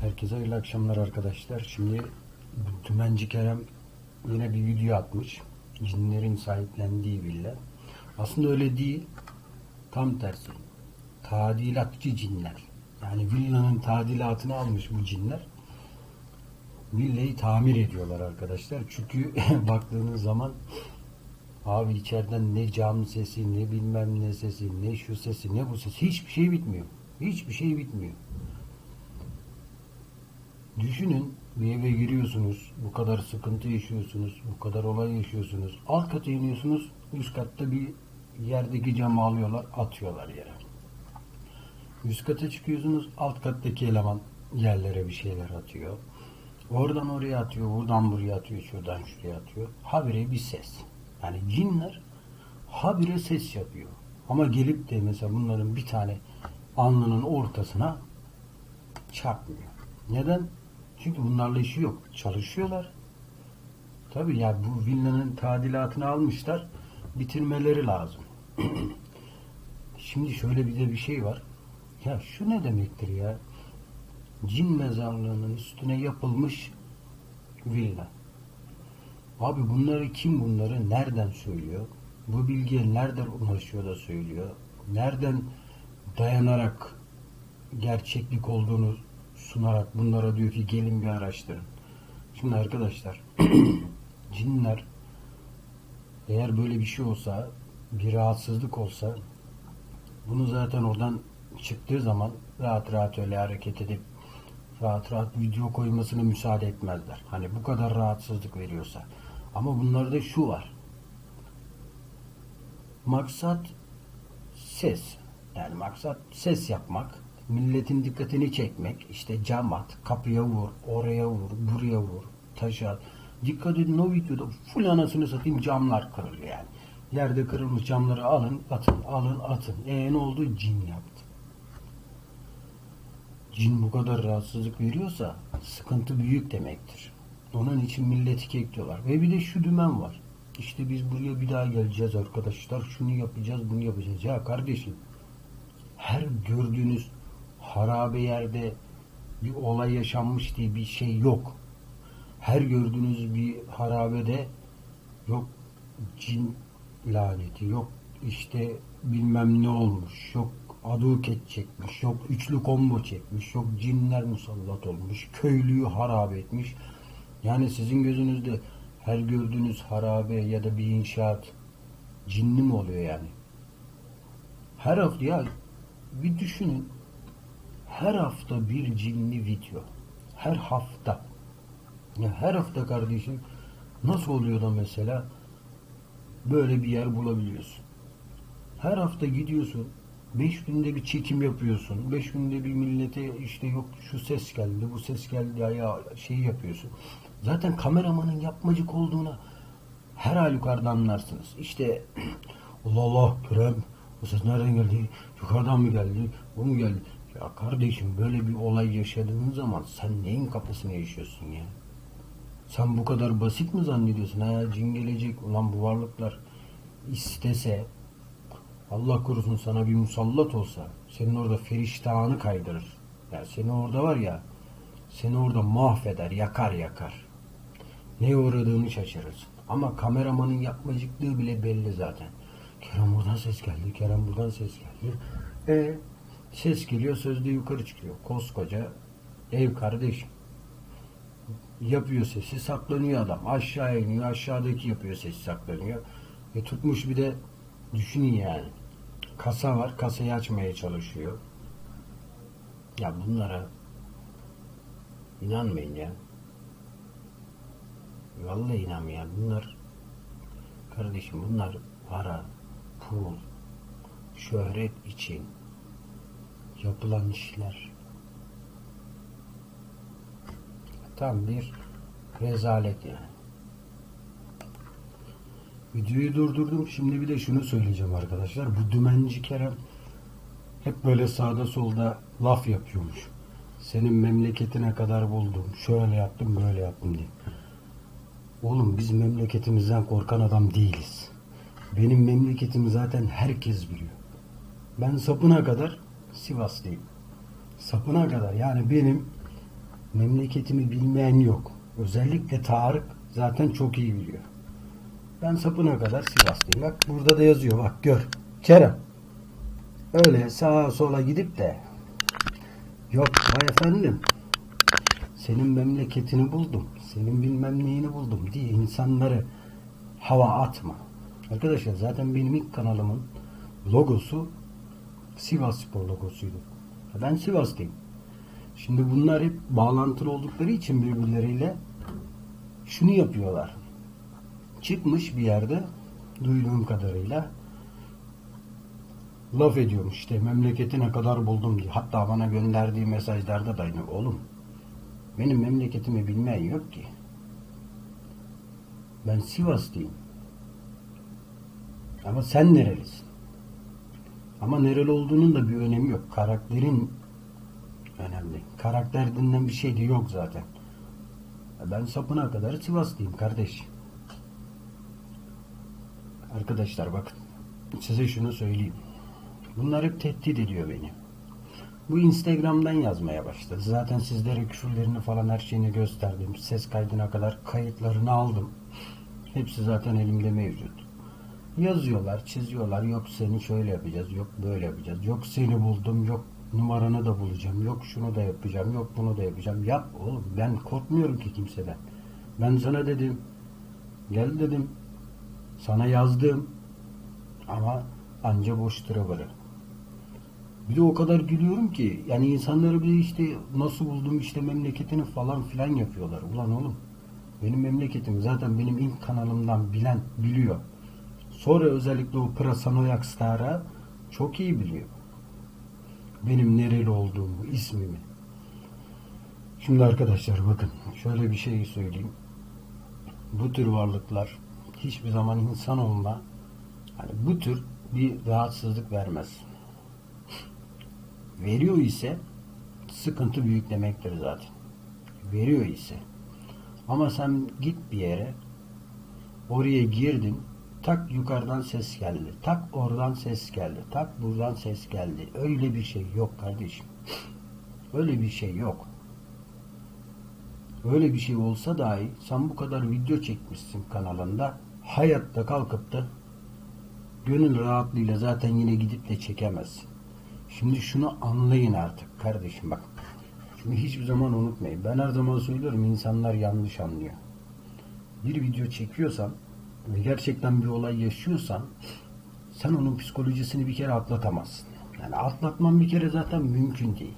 Herkese hayırlı akşamlar arkadaşlar. Şimdi Tümenci Kerem yine bir video atmış. Cinlerin sahiplendiği villa. Aslında öyle değil. Tam tersi. Tadilatçı cinler. Yani villanın tadilatını almış bu cinler. Villayı tamir ediyorlar arkadaşlar. Çünkü baktığınız zaman abi içeriden ne cam sesi, ne bilmem ne sesi, ne şu sesi, ne bu sesi. Hiçbir şey bitmiyor. Hiçbir şey bitmiyor. Düşünün bir eve giriyorsunuz, bu kadar sıkıntı yaşıyorsunuz, bu kadar olay yaşıyorsunuz. Alt kata iniyorsunuz, üst katta bir yerdeki camı alıyorlar, atıyorlar yere. Üst kata çıkıyorsunuz, alt kattaki eleman yerlere bir şeyler atıyor. Oradan oraya atıyor, buradan buraya atıyor, şuradan şuraya atıyor. Habire bir ses. Yani cinler habire ses yapıyor. Ama gelip de mesela bunların bir tane alnının ortasına çarpmıyor. Neden? Çünkü bunlarla işi yok. Çalışıyorlar. Tabii ya bu villanın tadilatını almışlar. Bitirmeleri lazım. Şimdi şöyle bir de bir şey var. Ya şu ne demektir ya? Cin mezarlığının üstüne yapılmış villa. Abi bunları kim bunları nereden söylüyor? Bu bilgiye nereden ulaşıyor da söylüyor? Nereden dayanarak gerçeklik olduğunu sunarak bunlara diyor ki gelin bir araştırın. Şimdi arkadaşlar cinler eğer böyle bir şey olsa bir rahatsızlık olsa bunu zaten oradan çıktığı zaman rahat rahat öyle hareket edip rahat rahat video koymasını müsaade etmezler. Hani bu kadar rahatsızlık veriyorsa. Ama bunlarda şu var. Maksat ses. Yani maksat ses yapmak, milletin dikkatini çekmek, işte cam at, kapıya vur, oraya vur, buraya vur, taşa at. Dikkat edin o videoda full anasını satayım camlar kırılıyor yani. Yerde kırılmış camları alın, atın, alın, atın. E ne oldu? Cin yaptı. Cin bu kadar rahatsızlık veriyorsa sıkıntı büyük demektir. Onun için milleti kekliyorlar. Ve bir de şu dümen var. İşte biz buraya bir daha geleceğiz arkadaşlar. Şunu yapacağız, bunu yapacağız. Ya kardeşim her gördüğünüz harabe yerde bir olay yaşanmış diye bir şey yok. Her gördüğünüz bir harabede yok cin laneti, yok işte bilmem ne olmuş, yok aduket çekmiş, yok üçlü combo çekmiş, yok cinler musallat olmuş, köylüyü harabe etmiş. Yani sizin gözünüzde her gördüğünüz harabe ya da bir inşaat cinli mi oluyor yani? Her hafta ya bir düşünün. Her hafta bir cinli video. Her hafta. Ya her hafta kardeşim nasıl oluyor da mesela böyle bir yer bulabiliyorsun. Her hafta gidiyorsun. Beş günde bir çekim yapıyorsun. Beş günde bir millete işte yok şu ses geldi, bu ses geldi ya şeyi yapıyorsun. Zaten kameramanın yapmacık olduğuna her halükarda anlarsınız. İşte Allah Allah Kerem o ses nereden geldi? Yukarıdan mı geldi? Bu mu geldi? Ya kardeşim böyle bir olay yaşadığın zaman sen neyin kafasını yaşıyorsun ya? Sen bu kadar basit mi zannediyorsun? Ha cin gelecek. Ulan bu varlıklar istese Allah korusun sana bir musallat olsa senin orada feriştahını kaydırır. Ya seni orada var ya seni orada mahveder, yakar yakar. Neye uğradığını şaşırırsın. Ama kameramanın yapmacıklığı bile belli zaten. Kerem buradan ses geldi, Kerem buradan ses geldi. E ses geliyor, sözde yukarı çıkıyor. Koskoca ev kardeşim. Yapıyor sesi, saklanıyor adam. Aşağı iniyor, aşağıdaki yapıyor sesi, saklanıyor. E tutmuş bir de düşünün yani. Kasa var, kasayı açmaya çalışıyor. Ya bunlara inanmayın ya. Vallahi inanmayın. Bunlar kardeşim bunlar para, pul, şöhret için yapılan işler. Tam bir rezalet yani. Videoyu durdurdum. Şimdi bir de şunu söyleyeceğim arkadaşlar. Bu dümenci Kerem hep böyle sağda solda laf yapıyormuş. Senin memleketine kadar buldum. Şöyle yaptım, böyle yaptım diye. Oğlum biz memleketimizden korkan adam değiliz. Benim memleketimi zaten herkes biliyor. Ben sapına kadar Sivaslıyım. Sapına kadar yani benim memleketimi bilmeyen yok. Özellikle Tarık zaten çok iyi biliyor. Ben sapına kadar Sivaslıyım. Bak burada da yazıyor bak gör. Kerem. Öyle sağa sola gidip de yok vay efendim senin memleketini buldum. Senin bilmem neyini buldum diye insanları hava atma. Arkadaşlar zaten benim ilk kanalımın logosu Sivas Spor logosuydu. Ben Sivaslıyım. Şimdi bunlar hep bağlantılı oldukları için birbirleriyle şunu yapıyorlar. Çıkmış bir yerde duyduğum kadarıyla laf ediyormuş işte memleketine kadar buldum diye. Hatta bana gönderdiği mesajlarda da aynı. Oğlum benim memleketimi bilmeyen yok ki. Ben Sivaslıyım. Ama sen nerelisin? Ama nereli olduğunun da bir önemi yok. Karakterin önemli. Karakter denilen bir şey de yok zaten. Ben sapına kadar Sivaslıyım kardeş. Arkadaşlar bakın. Size şunu söyleyeyim. Bunlar hep tehdit ediyor beni. Bu Instagram'dan yazmaya başladı. Zaten sizlere küfürlerini falan her şeyini gösterdim. Ses kaydına kadar kayıtlarını aldım. Hepsi zaten elimde mevcut. Yazıyorlar, çiziyorlar. Yok seni şöyle yapacağız, yok böyle yapacağız. Yok seni buldum, yok numaranı da bulacağım. Yok şunu da yapacağım, yok bunu da yapacağım. Yap oğlum ben korkmuyorum ki kimseden. Ben sana dedim, gel dedim. Sana yazdım. Ama anca boş bırak. Bir de o kadar gülüyorum ki yani insanları bir işte nasıl buldum işte memleketini falan filan yapıyorlar. Ulan oğlum benim memleketim zaten benim ilk kanalımdan bilen biliyor. Sonra özellikle o Prasanoyak Star'a çok iyi biliyor. Benim nereli olduğumu, ismimi. Şimdi arkadaşlar bakın şöyle bir şey söyleyeyim. Bu tür varlıklar hiçbir zaman insan olma hani bu tür bir rahatsızlık vermez. Veriyor ise sıkıntı büyük demektir zaten. Veriyor ise. Ama sen git bir yere oraya girdin tak yukarıdan ses geldi. Tak oradan ses geldi. Tak buradan ses geldi. Öyle bir şey yok kardeşim. Öyle bir şey yok. Öyle bir şey olsa dahi sen bu kadar video çekmişsin kanalında hayatta kalkıp da gönül rahatlığıyla zaten yine gidip de çekemezsin. Şimdi şunu anlayın artık kardeşim bak. Şunu hiçbir zaman unutmayın. Ben her zaman söylüyorum insanlar yanlış anlıyor. Bir video çekiyorsan ve gerçekten bir olay yaşıyorsan sen onun psikolojisini bir kere atlatamazsın. Yani atlatman bir kere zaten mümkün değil.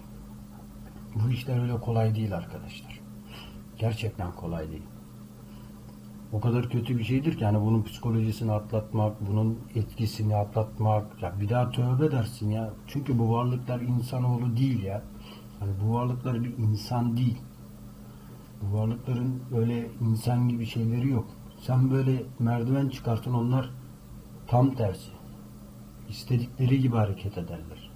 Bu işler öyle kolay değil arkadaşlar. Gerçekten kolay değil. O kadar kötü bir şeydir ki yani bunun psikolojisini atlatmak, bunun etkisini atlatmak, ya bir daha tövbe dersin ya. Çünkü bu varlıklar insanoğlu değil ya. Hani bu varlıklar bir insan değil. Bu varlıkların öyle insan gibi şeyleri yok. Sen böyle merdiven çıkartın onlar tam tersi. İstedikleri gibi hareket ederler.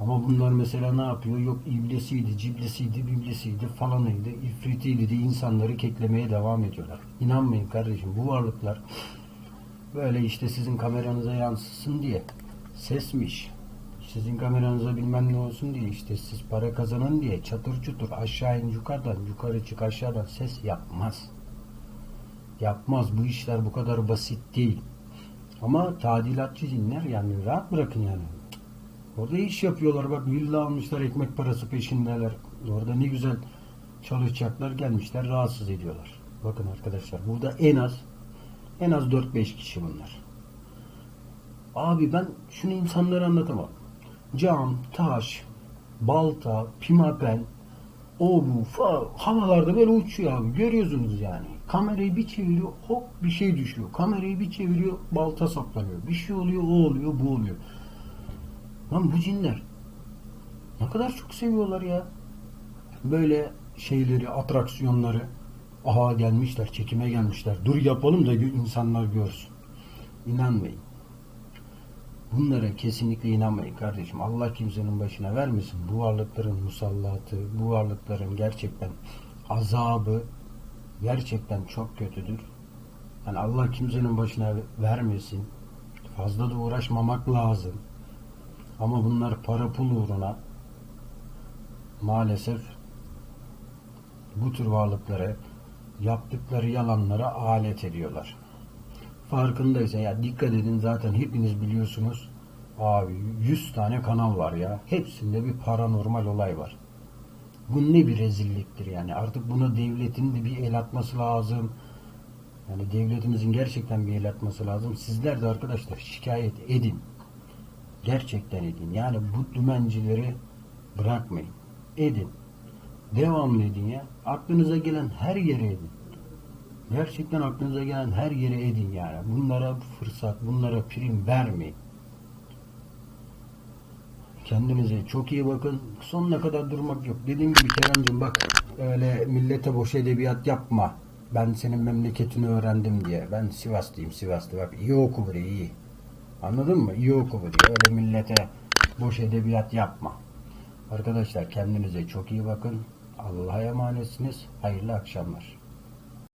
Ama bunlar mesela ne yapıyor? Yok iblisiydi, ciblisiydi, biblisiydi, falanıydı, ifritiydi diye insanları keklemeye devam ediyorlar. İnanmayın kardeşim bu varlıklar böyle işte sizin kameranıza yansısın diye sesmiş. Sizin kameranıza bilmem ne olsun diye işte siz para kazanın diye çatır çutur aşağı in yukarıdan yukarı çık aşağıdan ses yapmaz. Yapmaz. Bu işler bu kadar basit değil. Ama tadilatçı cinler yani rahat bırakın yani. Orada iş yapıyorlar. Bak villa almışlar. Ekmek parası peşindeler. Orada ne güzel çalışacaklar. Gelmişler. Rahatsız ediyorlar. Bakın arkadaşlar. Burada en az en az 4-5 kişi bunlar. Abi ben şunu insanlara anlatamam. Cam, taş, balta, pimapen, o bu fa, havalarda böyle uçuyor abi. Görüyorsunuz yani. Kamerayı bir çeviriyor hop bir şey düşüyor. Kamerayı bir çeviriyor balta saplanıyor. Bir şey oluyor o oluyor bu oluyor. Lan bu cinler ne kadar çok seviyorlar ya. Böyle şeyleri, atraksiyonları. Aha gelmişler, çekime gelmişler. Dur yapalım da insanlar görsün. İnanmayın. Bunlara kesinlikle inanmayın kardeşim. Allah kimsenin başına vermesin. Bu varlıkların musallatı, bu varlıkların gerçekten azabı gerçekten çok kötüdür. Yani Allah kimsenin başına vermesin. Fazla da uğraşmamak lazım. Ama bunlar para pul uğruna maalesef bu tür varlıkları yaptıkları yalanlara alet ediyorlar. Farkındaysa ya dikkat edin zaten hepiniz biliyorsunuz. Abi 100 tane kanal var ya. Hepsinde bir paranormal olay var. Bu ne bir rezilliktir yani. Artık buna devletin de bir el atması lazım. Yani devletimizin gerçekten bir el atması lazım. Sizler de arkadaşlar şikayet edin. Gerçekten edin. Yani bu dümencileri bırakmayın. Edin. Devamlı edin ya. Aklınıza gelen her yere edin. Gerçekten aklınıza gelen her yere edin yani. Bunlara fırsat, bunlara prim vermeyin. Kendinize çok iyi bakın. Sonuna kadar durmak yok. Dediğim gibi Kerem'cim bak öyle millete boş edebiyat yapma. Ben senin memleketini öğrendim diye. Ben Sivaslıyım Sivaslı. Bak iyi oku burayı iyi. Anladın mı? İyi oku burayı. Öyle millete boş edebiyat yapma. Arkadaşlar kendinize çok iyi bakın. Allah'a emanetsiniz. Hayırlı akşamlar.